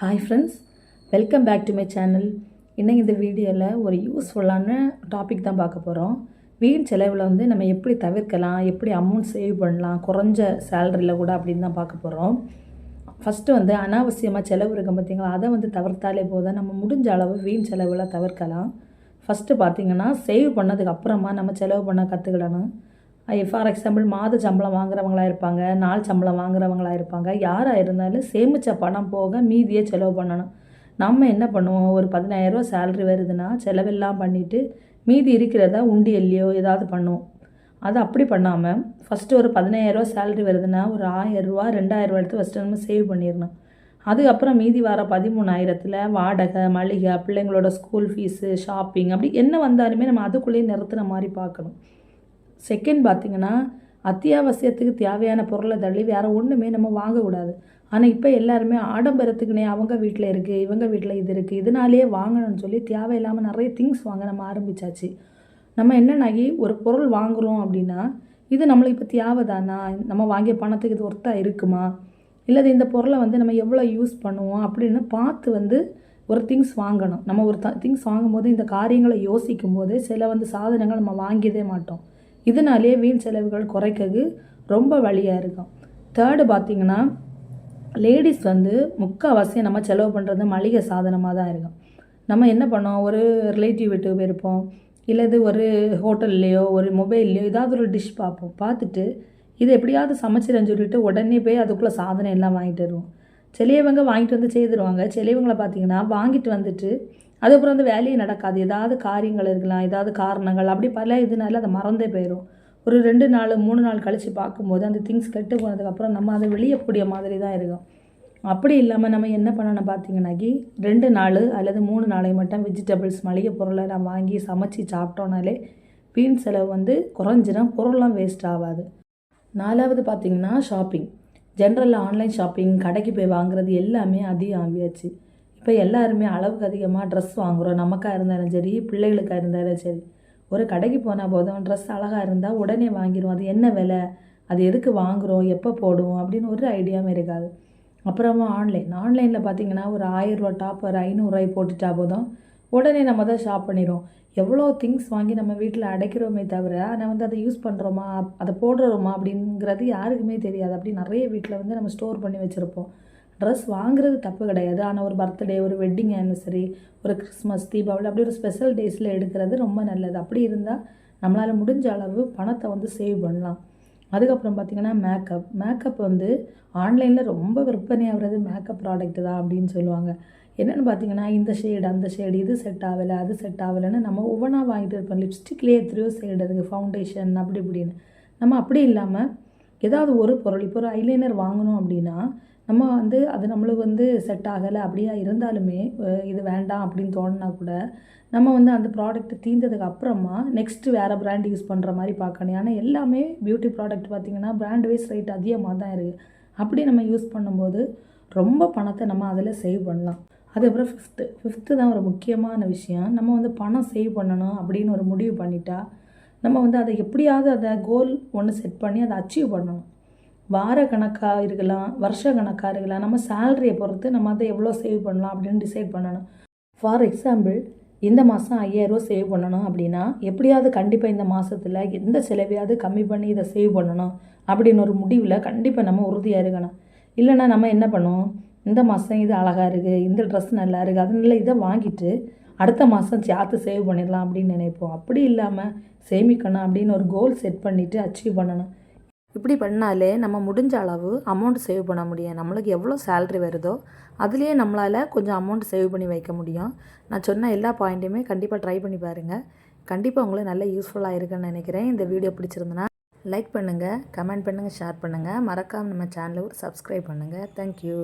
Hi friends welcome back to my channel இன்றைக்கி இந்த வீடியோவில் ஒரு யூஸ்ஃபுல்லான டாபிக் தான் பார்க்க போகிறோம் வீண் செலவில் வந்து நம்ம எப்படி தவிர்க்கலாம் எப்படி அமௌண்ட் சேவ் பண்ணலாம் குறைஞ்ச சேலரியில் கூட அப்படின்னு தான் பார்க்க போகிறோம் ஃபஸ்ட்டு வந்து அனாவசியமாக செலவு இருக்கும் பார்த்திங்களா அதை வந்து தவிர்த்தாலே போதும். நம்ம முடிஞ்ச அளவு வீண் செலவில் தவிர்க்கலாம். ஃபஸ்ட்டு பார்த்தீங்கன்னா சேவ் பண்ணதுக்கு அப்புறமா நம்ம செலவு பண்ண கற்றுக்கிடணும் ஃபார் எக்ஸாம்பிள் மாத சம்பளம் வாங்குறவங்களா இருப்பாங்க நாள் சம்பளம் வாங்குறவங்களா இருப்பாங்க. யாராக இருந்தாலும் சேமித்த பணம் போக மீதியை செலவு பண்ணணும். நம்ம என்ன பண்ணுவோம்? ஒரு பதினாயிரரூவா சேலரி வருதுன்னா செலவெல்லாம் பண்ணிவிட்டு மீதி இருக்கிறத உண்டியல்லையோ ஏதாவது பண்ணுவோம். அது அப்படி பண்ணாமல் ஃபஸ்ட்டு ஒரு பதினாயிரரூவா சேலரி வருதுன்னா ஒரு ஆயிரரூவா ரெண்டாயிரரூவா எடுத்து ஃபஸ்ட்டு நம்ம சேவ் பண்ணிடணும். அதுக்கப்புறம் மீதி வர பதிமூணாயிரத்தில் வாடகை மளிகை பிள்ளைங்களோட ஸ்கூல் ஃபீஸு ஷாப்பிங் அப்படி என்ன வந்தாலுமே நம்ம அதுக்குள்ளேயே நிறுத்துன மாதிரி பார்க்கணும். செகண்ட் பார்த்திங்கன்னா அத்தியாவசியத்துக்கு தேவையான பொருளை தள்ளி வேறு ஒன்றுமே நம்ம வாங்கக்கூடாது ஆனால் இப்போ எல்லாருமே ஆடம்பரத்துக்குனே அவங்க வீட்டில் இருக்குது இவங்க வீட்டில் இது இருக்குது இதனாலேயே வாங்கணும்னு சொல்லி தேவையில்லாமல் நிறைய திங்ஸ் வாங்க நம்ம ஆரம்பித்தாச்சு நம்ம என்னன்னாகி ஒரு பொருள் வாங்குகிறோம் அப்படின்னா இது நம்மளுக்கு இப்போ தேவைதானா? நம்ம வாங்கிய பணத்துக்கு இது ஒர்த்தாக இருக்குமா? இல்லை இந்த பொருளை வந்து நம்ம எவ்வளோ யூஸ் பண்ணுவோம் அப்படின்னு பார்த்து வந்து ஒரு திங்ஸ் வாங்கணும். நம்ம ஒரு த திங்ஸ் வாங்கும்போது இந்த காரியங்களை யோசிக்கும் போது சில வந்து சாதனங்கள் நம்ம வாங்கியதே மாட்டோம். இதனாலேயே வீண் செலவுகள் குறைக்கிறது ரொம்ப வழியாக இருக்கும். தேர்டு பார்த்திங்கன்னா லேடிஸ் வந்து முக்கால்வாசியம் நம்ம செலவு பண்ணுறது மளிகை சாதனமாக தான் இருக்கும். நம்ம என்ன பண்ணோம் ஒரு ரிலேட்டிவ் வீட்டுக்கு போயிருப்போம். இல்லது ஒரு ஹோட்டல்லையோ ஒரு மொபைல்லையோ ஏதாவது ஒரு டிஷ் பார்ப்போம். பார்த்துட்டு இது எப்படியாவது சமைச்சிடன்னு சொல்லிட்டு உடனே போய் அதுக்குள்ளே சாதனம் எல்லாம் வாங்கிட்டு வருவோம். சிலையவங்க வாங்கிட்டு வந்து செய்திருவாங்க. சிலையவங்களை பார்த்தீங்கன்னா வாங்கிட்டு வந்துட்டு அதுக்கப்புறம் வந்து வேலையே நடக்காது. ஏதாவது காரியங்கள் இருக்கலாம் ஏதாவது காரணங்கள் அப்படி பல இதனால அதை மறந்தே போயிடும் ஒரு ரெண்டு நாள் மூணு நாள் கழித்து பார்க்கும்போது அந்த திங்ஸ் கெட்டு போனதுக்கப்புறம் நம்ம அதை வெளியக்கூடிய மாதிரி தான் இருக்கும். அப்படி இல்லாமல் நம்ம என்ன பண்ணணும் பார்த்தீங்கன்னாக்கி ரெண்டு நாள் அல்லது மூணு நாளை மட்டும் வெஜிடபிள்ஸ் மளிகை பொருளை நம்ம வாங்கி சமைச்சு சாப்பிட்டோனாலே வீண் செலவு வந்து குறைஞ்சிடும் பொருள்லாம் வேஸ்ட் ஆகாது. நாலாவது பார்த்திங்கன்னா ஷாப்பிங் ஜென்ரலில் ஆன்லைன் ஷாப்பிங் கடைக்கு போய் வாங்குறது எல்லாமே அதிகம் ஆம்பியாச்சு இப்போ எல்லாருமே அளவுக்கு அதிகமாக ட்ரெஸ் வாங்குகிறோம் நமக்காக இருந்தாலும் சரி பிள்ளைகளுக்காக இருந்தாலும் சரி. ஒரு கடைக்கு போனால் போதும். ட்ரெஸ் அழகாக இருந்தால் உடனே வாங்கிடுவோம் அது என்ன விலை? அது எதுக்கு வாங்குகிறோம் எப்போ போடுவோம்? அப்படின்னு ஒரு ஐடியாவும் இருக்காது. அப்புறமா ஆன்லைன் ஆன்லைனில் பார்த்தீங்கன்னா ஒரு ஆயிரரூவா டாப் ஒரு ஐநூறுரூவாய் போட்டுட்டா போதும். உடனே நம்ம தான் ஷாப் பண்ணிடுவோம். எவ்வளோ திங்ஸ் வாங்கி நம்ம வீட்டில் அடைக்கிறோமே தவிர ஆனால் வந்து அதை யூஸ் பண்ணுறோமா அதை போடுறோமா? அப்படிங்கிறது யாருக்குமே தெரியாது. அப்படி நிறைய வீட்டில் வந்து நம்ம ஸ்டோர் பண்ணி வச்சுருப்போம். ட்ரெஸ் வாங்குறது தப்பு கிடையாது. ஆனால் ஒரு பர்த்டே ஒரு வெட்டிங் ஆனிவர்சரி ஒரு கிறிஸ்மஸ் தீபாவளி அப்படி ஒரு ஸ்பெஷல் டேஸில் எடுக்கிறது ரொம்ப நல்லது. அப்படி இருந்தால் நம்மளால் முடிஞ்ச அளவு பணத்தை வந்து சேவ் பண்ணலாம். அதுக்கப்புறம் பார்த்திங்கன்னா மேக்கப் மேக்கப் வந்து ஆன்லைனில் ரொம்ப விற்பனை ஆகிறது மேக்கப் ப்ராடக்ட் தான் அப்படின்னு சொல்லுவாங்க. என்னென்னு பார்த்தீங்கன்னா இந்த ஷேடு அந்த ஷேடு இது செட் ஆகலை அது செட் ஆகலைன்னு நம்ம ஒவ்வொன்றா வாங்கிட்டு இருப்போம். லிப்ஸ்டிக்லேயே எத்தனையோ ஷேடு இருக்குது ஃபவுண்டேஷன் அப்படி இப்படின்னு. நம்ம அப்படி இல்லாமல் ஏதாவது ஒரு பொருள் இப்போ ஒரு ஐலைனர் வாங்கணும் அப்படின்னா நம்ம வந்து அது நம்மளுக்கு வந்து செட் ஆகலை. அப்படியா இருந்தாலுமே இது வேண்டாம் அப்படின்னு தோணுனா கூட நம்ம வந்து அந்த ப்ராடக்ட் தீர்ந்ததுக்கு அப்புறமா நெக்ஸ்ட்டு வேறு ப்ராண்ட் யூஸ் பண்ணுற மாதிரி பார்க்கணும். ஆனால் எல்லாமே பியூட்டி ப்ராடக்ட் பார்த்திங்கன்னா பிராண்ட் வைஸ் ரேட் அதிகமாக தான் இருக்குது அப்படி நம்ம யூஸ் பண்ணும்போது ரொம்ப பணத்தை நம்ம அதில் சேவ் பண்ணலாம். அதுக்கப்புறம் ஃபிஃப்த்து ஃபிஃப்த்து தான் ஒரு முக்கியமான விஷயம். நம்ம வந்து பணம் சேவ் பண்ணணும் அப்படின்னு ஒரு முடிவு பண்ணிட்டா நம்ம வந்து அதை எப்படியாவது அதை கோல் ஒன்று செட் பண்ணி அதை அச்சீவ் பண்ணணும். வார கணக்காக இருக்கலாம் வருஷ கணக்காக இருக்கலாம் நம்ம சேலரியை பொறுத்து நம்ம அதை எவ்வளோ சேவ் பண்ணலாம் அப்படின்னு டிசைட் பண்ணணும். ஃபார் எக்ஸாம்பிள் இந்த மாதம் ஐயாயிரரூவா சேவ் பண்ணணும் அப்படின்னா எப்படியாவது கண்டிப்பாக இந்த மாதத்தில் எந்த செலவையாவது கம்மி பண்ணி இதை சேவ் பண்ணணும் அப்படின்னு ஒரு முடிவில் கண்டிப்பாக நம்ம உறுதியாக இருக்கணும். இல்லைன்னா நம்ம என்ன பண்ணுவோம்? இந்த மாதம் இது அழகாக இருக்குது இந்த ட்ரெஸ் நல்லா இருக்குது அதனால இதை வாங்கிட்டு அடுத்த மாதம் சேர்த்து சேவ் பண்ணிடலாம் அப்படின்னு நினைப்போம். அப்படி இல்லாமல் சேமிக்கணும் அப்படின்னு ஒரு கோல் செட் பண்ணிவிட்டு அச்சீவ் பண்ணணும். இப்படி பண்ணாலே நம்ம முடிஞ்ச அளவு அமௌண்ட் சேவ் பண்ண முடியும். நம்மளுக்கு எவ்வளோ சேல்ரி வருதோ அதுலேயே நம்மளால் கொஞ்சம் அமௌண்ட் சேவ் பண்ணி வைக்க முடியும். நான் சொன்ன எல்லா பாயிண்ட்டையுமே கண்டிப்பாக ட்ரை பண்ணி பாருங்கள் கண்டிப்பாக உங்களுக்கு நல்ல யூஸ்ஃபுல்லாக இருக்குன்னு நினைக்கிறேன். இந்த வீடியோ பிடிச்சிருந்தனா லைக் பண்ணுங்கள் கமெண்ட் பண்ணுங்கள் ஷேர் பண்ணுங்கள் மறக்காமல் நம்ம சேனலை ஒரு சப்ஸ்கிரைப் பண்ணுங்கள் தேங்க்யூ